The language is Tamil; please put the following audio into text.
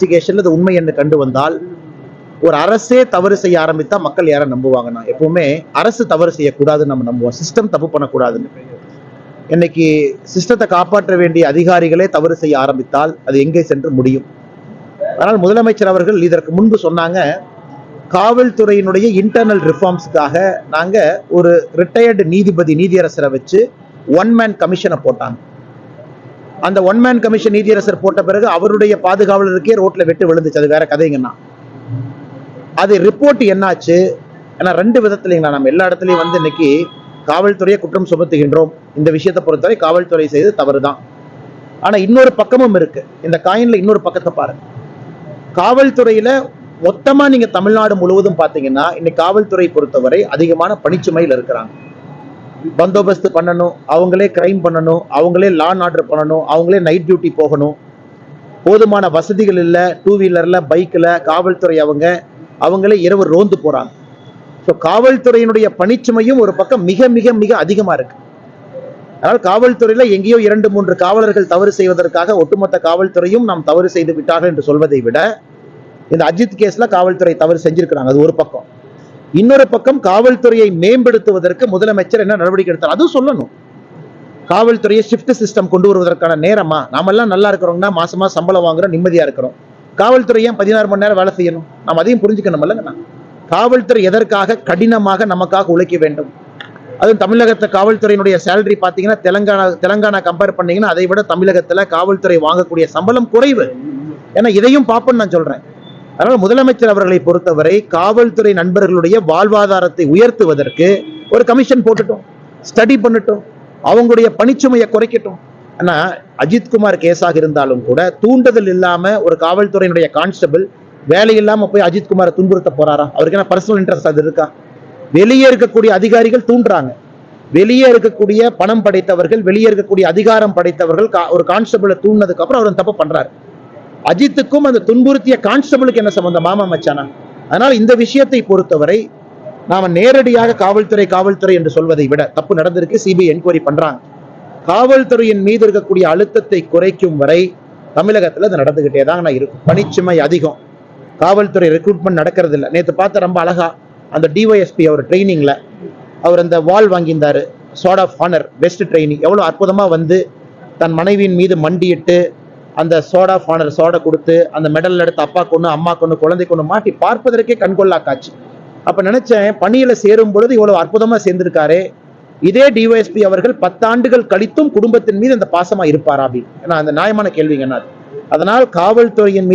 இன்வெஸ்டிகேஷன்ல அது உண்மை என்று கண்டு வந்தால் ஒரு அரசே தவறு செய்ய ஆரம்பித்தா மக்கள் யாரை நம்புவாங்கன்னா எப்பவுமே அரசு தவறு செய்யக்கூடாதுன்னு நம்ம நம்புவோம். சிஸ்டம் தப்பு பண்ணக்கூடாதுன்னு. இன்னைக்கு சிஸ்டத்தை காப்பாற்ற வேண்டிய அதிகாரிகளே தவறு செய்ய ஆரம்பித்தால் அது எங்கே சென்று முடியும்? ஆனால் முதலமைச்சர் அவர்கள் இதற்கு முன்பு சொன்னாங்க காவல்துறையினுடைய இன்டர்னல் ரிஃபார்ம்ஸ்க்காக நாங்க ஒரு ரிட்டையர்டு நீதிபதி நீதியரசரை வச்சு ஒன் மேன் கமிஷனை போட்டாங்க. அந்த ஒன் மேன் கமிஷன் நீதியரசர் போட்ட பிறகு அவருடைய பாதுகாவலருக்கே ரோட்ல வெட்டு விழுந்துச்சு. அது வேற கதைங்கன்னா அது ரிப்போர்ட் என்னாச்சு? ஏன்னா ரெண்டு விதத்துலைங்களா நம்ம எல்லா இடத்துலயும் வந்து இன்னைக்கு காவல்துறையை குற்றம் சுமத்துகின்றோம். இந்த விஷயத்தை பொறுத்தவரை காவல்துறை செய்தது தவறு தான் ஆனா இன்னொரு பக்கமும் இருக்கு. இந்த காயின்ல இன்னொரு பக்கத்தை பாருங்க காவல்துறையில மொத்தமா நீங்க தமிழ்நாடு முழுவதும் பாத்தீங்கன்னா இன்னைக்கு காவல்துறை பொறுத்தவரை அதிகமான பணிச்சுமையில் இருக்கிறாங்க. பந்தோபஸ்து பண்ணணும் அவங்களே கிரைம் பண்ணணும் அவங்களே லான் ஆர்டர் பண்ணணும் அவங்களே நைட் டியூட்டி போகணும். போதுமான வசதிகள் இல்லை டூ வீலரில் பைக்கில் காவல்துறை அவங்க அவங்களே இரவு ரோந்து போகிறாங்க ஸோ காவல்துறையினுடைய பணிச்சுமையும் ஒரு பக்கம் மிக மிக மிக அதிகமாக இருக்கு. அதனால் காவல்துறையில் எங்கேயோ இரண்டு மூன்று காவலர்கள் தவறு செய்வதற்காக ஒட்டுமொத்த காவல்துறையும் நாம் தவறு செய்து விட்டார்கள் என்று சொல்வதை விட இந்த அஜித் கேஸில் காவல்துறை தவறு செஞ்சுருக்கிறாங்க. அது ஒரு பக்கம். இன்னொரு பக்கம் காவல்துறையை மேம்படுத்துவதற்கு முதலமைச்சர் என்ன நடவடிக்கை எடுத்தார்? அதுவும் சொல்லணும். காவல்துறையை ஷிஃப்ட் சிஸ்டம் கொண்டு வருவதற்கான நேரமா? நாமெல்லாம் நல்லா இருக்கிறோம்னா மாசமா சம்பளம் வாங்குறோம் நிம்மதியா இருக்கிறோம். காவல்துறை ஏன் பதினாறு மணி நேரம் வேலை செய்யணும்? நாம் அதையும் புரிஞ்சுக்கணும் இல்லைங்கண்ணா காவல்துறை எதற்காக கடினமாக நமக்காக உழைக்க வேண்டும்? அதுவும் தமிழகத்தை காவல்துறையினுடைய சேலரி பார்த்தீங்கன்னா தெலங்கானா தெலங்கானா கம்பேர் பண்ணீங்கன்னா அதை விட தமிழகத்தில் காவல்துறை வாங்கக்கூடிய சம்பளம் குறைவு. ஏன்னா இதையும் பார்ப்போம்னு நான் சொல்றேன். அதனால முதலமைச்சர் அவர்களை பொறுத்தவரை காவல்துறை நண்பர்களுடைய வாழ்வாதாரத்தை உயர்த்துவதற்கு ஒரு கமிஷன் போட்டுட்டோம் ஸ்டடி பண்ணட்டும் அவங்களுடைய பணிச்சுமையை குறைக்கட்டும். ஆனால் அஜித்குமார் கேஸாக இருந்தாலும் கூட தூண்டுதல் இல்லாம ஒரு காவல்துறையினுடைய கான்ஸ்டபிள் வேலை இல்லாமல் போய் அஜித்குமாரை துன்புறுத்த போறாரா? அவருக்கு என்ன பர்சனல் இன்ட்ரெஸ்ட் அது இருக்கா? வெளியே இருக்கக்கூடிய அதிகாரிகள் தூண்டுறாங்க. வெளியே இருக்கக்கூடிய பணம் படைத்தவர்கள் வெளியே இருக்கக்கூடிய அதிகாரம் படைத்தவர்கள் ஒரு கான்ஸ்டபிளை தூண்டினதுக்கு அப்புறம் அவர் தப்பு பண்றாரு. அஜித்துக்கும் அந்த துன்புறுத்திய கான்ஸ்டபிளுக்கு என்ன சம்பந்தம்? மாமா மச்சானா. அதனால் இந்த விஷயத்தை பொறுத்தவரை நாம நேரடியாக காவல்துறை காவல்துறை என்று சொல்வதை விட தப்பு நடந்திருக்கு சிபிஐ என்கொயரி பண்றாங்க. காவல்துறையின் மீது இருக்கக்கூடிய அழுத்தத்தை குறைக்கும் வரை தமிழகத்தில் அது நடந்துகிட்டே தான் இருக்கும். பணிச்சுமை அதிகம். காவல்துறை ரெக்ரூட்மெண்ட் நடக்கிறது இல்லை நேற்று பார்த்த ரொம்ப அழகா அந்த டிஒய்எஸ்பி அவர் ட்ரைனிங்ல அவர் அந்த வால் வாங்கியிருந்தாரு. Sword of honour best training எவ்வளோ அற்புதமாக வந்து தன் மனைவியின் மீது மண்டியிட்டு அந்த சோடா ஃபானர் சோடா கொடுத்து அந்த மெடல் எடுத்து அப்பா கொண்டு அம்மா கொண்டு குழந்தை கொண்டு மாட்டி பார்ப்பதற்கே கண்கொள்ளா காட்சி. அப்போ நினைச்சேன் பணியில் சேரும் பொழுது இவ்வளவு அற்புதமாக சேர்ந்திருக்காரு. இதே டிஒஎஸ்பி அவர்கள் பத்தாண்டுகள் கழித்தும் குடும்பத்தின் மீது அந்த பாசமாக இருப்பாரா அப்படின்னு. ஏன்னா அந்த நியாயமான கேள்விங்க அதனால் காவல்துறையின் மீது